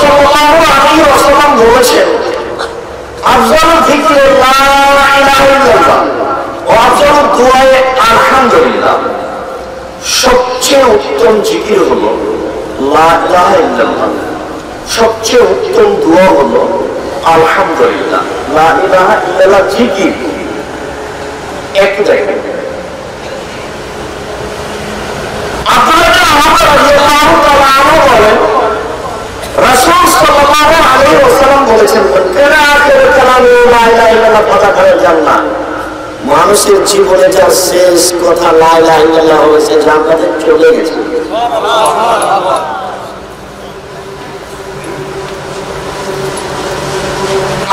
সাল্লাল্লাহু লা ইলাহা ইল্লাল্লাহ সবচেয়ে উত্তম জিকির হলো সবচেয়ে উত্তম দোয়া হলো আলহামদুলিল্লাহ জিকির একই জায়গায় আপনারা আমার রাদিয়াল্লাহু তাআলা বলেন ওয়াসাল্লাম বলেছেন কথা করে জান্নাত। মানুষের জীবনে যা শেষ কথা লা ইলাহা ইল্লাল্লাহ হয়েছে জান্নাতে চলে গেছে।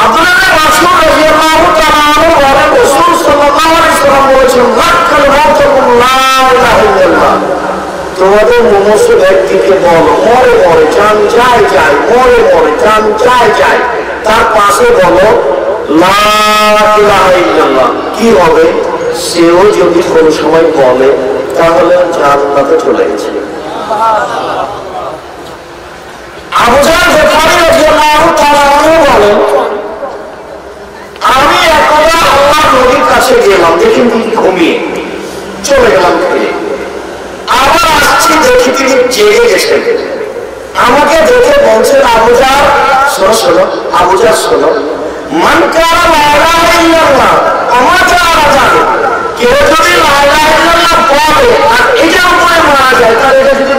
আপনারা রাসূল রাদিয়াল্লাহু তাআলা আনহু বলেন, রাসূল সাল্লাল্লাহু আলাইহি ওয়াসাল্লাম বলেছেন লাক্কাল মাউতাকুম লা ইলাহা ইল্লাল্লাহ তোমাদের মনুষ্য ব্যক্তিকে বলো, মরে মরে চান যায় যায় মরে মরে চান যায় যায় তার পাশে বলো কি হবে? সেও যদি কোনো সময় বলে, তাহলে জান্নাতে চলে গেছে। আমি একদা আল্লাহ নবীর কাছে গেলাম, দেখি ঘুমিয়ে, চলে গেলাম ফিরে আবার আসছি দেখি তিনি জেগে গেছেন আমাকে দেখে বলছেন আবুজার শোনো শোনো আবুজার শোনো। মান কারা যারা এটা যদি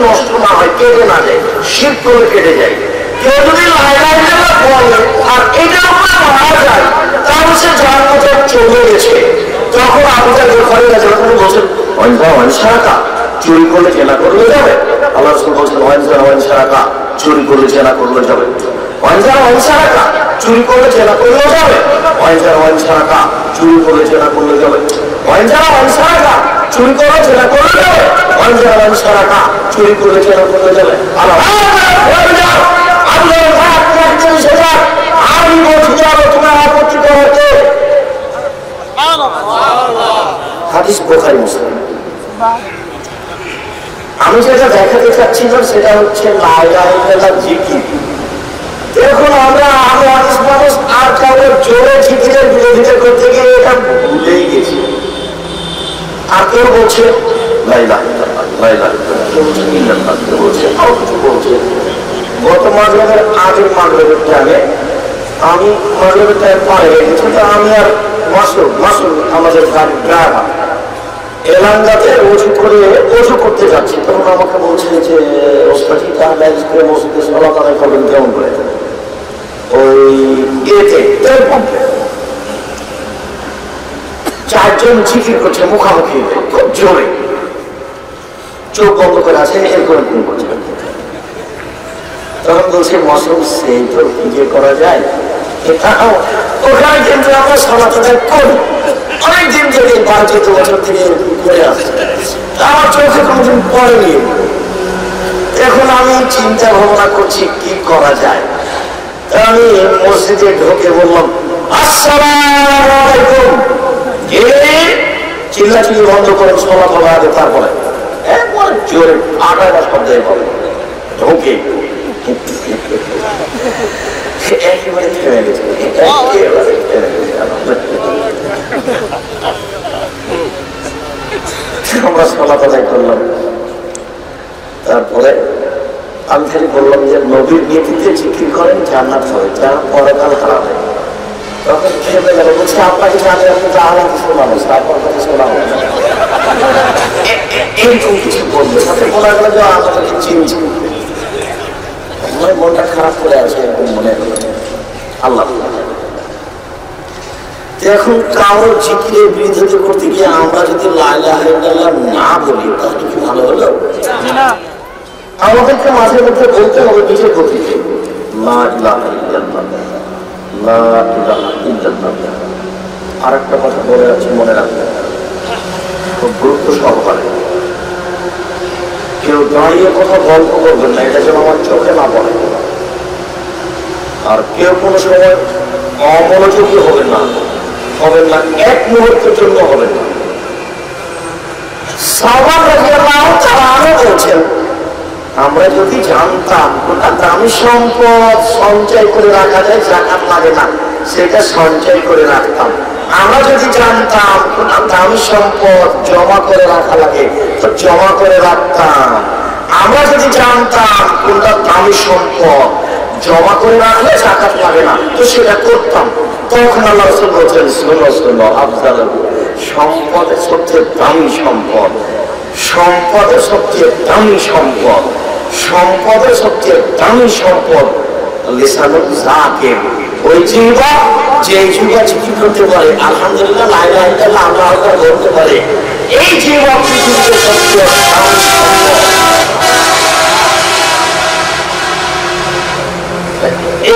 করে কেটে মারা যায়, তাহলে সে জান্নাতে চলে গেছে। গেছে তখন বলছেন ওয়াইফা ওয়াইসারাকা চুরি করলে করলে যাবে? আল্লাহ রসুল বলছেন ওয়াইনজারা ওয়াইনসারাকা চুরি করলে জেনা করলে যাবে ওয়াইনজারা ওয়াইনসারাকা চুরি করলে জেনা করলে যাবে ওয়াইনজারা ওয়াইনসারাকা চুরি করলে জেনা করলে যাবে ওয়াইনজারা ওয়াইনসারাকা চুরি করলে জেনা করলে যাবে ওয়াইনজারা ওয়াইনসারাকা চুরি করলে জেনা করলে যাবে আল্লাহ আল্লাহ একচল্লিশ হাজার আমি বলছি যাব তোমার আপত্তি করতে হাদিস বোখারি মুসলিম আমি যেটা দেখাতে চাচ্ছিলাম সেটা হচ্ছে আমরা আরও মানুষ আর কাউকে জোরে জিকিরের বিরোধিতা করতে গিয়ে এটা ভুলেই গেছি। আর কেউ বলছে বলছে গত আমি তো আমি আর মাসুর মাসুর আমাদের গাড়ির ড্রাইভার এলাঙ্গাতে ওষুধ করে, ওষুধ করতে যাচ্ছি। তখন আমাকে বলছে যে ওস্তাদি তাহলে আজকে মসজিদে সলা করবেন কেমন করে? ওই ইয়েতে তেল পাম্পে চারজন জিকির করছে মুখামুখি খুব জোরে। চোখ বন্ধ করে আছে এরকম করছে তখন বলছে মশরুম সেই তো ইয়ে করা যায়? ওখানে কিন্তু আমরা সনাতনের করি অনেক দিন থেকে বারো চোদ্দ বছর থেকে করে আসছে আমার চোখে কোনোদিন পড়েনি। এখন আমি চিন্তা ভাবনা করছি, কি করা যায়? আমি মসজিদে ঢোকে বললাম, আসসালামু চিল্লাচিল্লি বন্ধ করে সলা ফলা আগে তারপরে একবার জোরে আটাটা শব্দে ঢোকে। আমরা সলাপ আদায় করলাম তারপরে আমি খালি বললাম যে নবীর নীতিতে জিকির করেন, জান্নাত হবে যারা পরকাল হারাবে তখন খেপে গেল কিছু বলল সাথে বলা যে মনটা খারাপ করে আছে, এরকম মনে হলো। আল্লাহ। এখন কারোর জিকিরের বিরোধিতা করতে গিয়ে আমরা যদি লাইলা হাইল্লাহ না বলি তাহলে কি ভালো হলো? আমাদেরকে মাঝে মধ্যে বলতে হবে নিজের ইলাহা ইল্লাল্লাহ আরেকটা কথা বলে আছে মনে রাখবেন। খুব গুরুত্ব সহকারে। কেউ দাঁড়িয়ে কথা গল্প করবেন না এটা যেন আমার চোখে না পড়ে। আর কেউ কোনো সময় অমনোযোগী হবেন না। হবেন না, এক মুহূর্তের জন্য হবেন না। আমরা যদি জানতাম সম্পদ সঞ্চয় করে রাখা যায়, জাকাত লাগে না, সেটা সঞ্চয় করে রাখতাম। আমরা যদি জানতাম কোনটা দামি সম্পদ জমা করে রাখা লাগে, তো জমা করে রাখতাম। আমরা যদি জানতাম কোনটা দামি সম্পদ জমা করে রাখলে জাকাত লাগে না। তো সেটা করতাম। তখন আল্লাহ রসুল সম্পদের সবচেয়ে দামি সম্পদ। সম্পদের সবচেয়ে দামি সম্পদ। সম্পদের সবচেয়ে দামি সম্পদ লিসানুল জাকির। ওই জিবা যে জিবা জিকির করতে পারে, আলহামদুলিল্লাহ লা ইলাহা ইল্লাল্লাহ আল্লাহ আকবার বলতে পারে। এই জিবা পৃথিবীতে সবচেয়ে সম্পদ।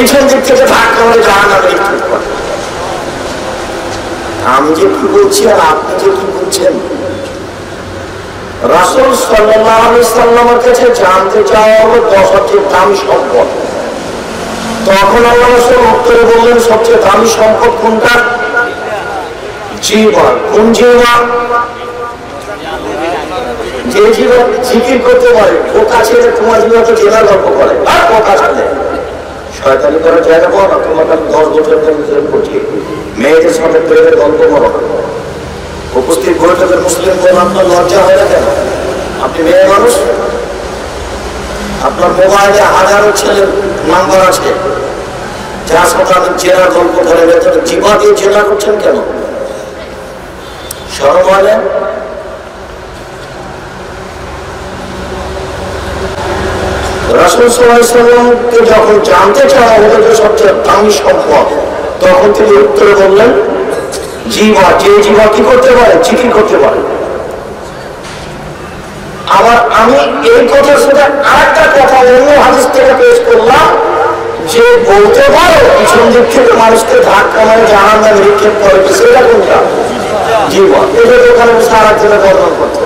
পিছন দিক থেকে জাহান করে আমি যে কি বলছি আর আপনি যে কি বলছেন? রাসুল সাল্লামের কাছে জানতে চাওয়া হলো দশটি দামি সম্পদ। তখন আল্লাহ রসুল উত্তরে বললেন, সবচেয়ে দামি সম্পদ কোনটা? জীবন কোন জীবন যে জীবন জিকির করতে পারে পোকা ছেলে তোমার জীবন তো জেলার গল্প করে, আর পোকা ছেলে শয়তানি করার জায়গা পাও না তোমার আমি দশ বছর ধরে করছি মেয়েদের সাথে প্রেমের গল্প করো উপস্থিত বৈঠকের মুসলিম বোন আপনার লজ্জা হয় না কেন? আপনি মেয়ে মানুষ। আপনার মোবাইলে হাজারো ছেলের নাম্বার আছে। যার সাথে আপনি জেলার গল্প করে জীবা দিয়ে জেলা করছেন কেন? সরম হয় না? যখন জানতে চাওয়া হলো যে সবচেয়ে দামি সম্পদ, তখন তিনি উত্তরে বললেন জীবা যে জীবা কি করতে পারে চিঠি করতে পারে আবার আমি এই কথার সাথে আরেকটা কথা অন্য হাদিস থেকে পেশ করলাম, যে বলতে পারো, পিছন দিক থেকে মানুষকে ধাক্কা মানে জানান না নিক্ষেপ করে, সেটা কোনটা জীবন এটা তো ওখানে সারা জন্য বর্ণন করতে।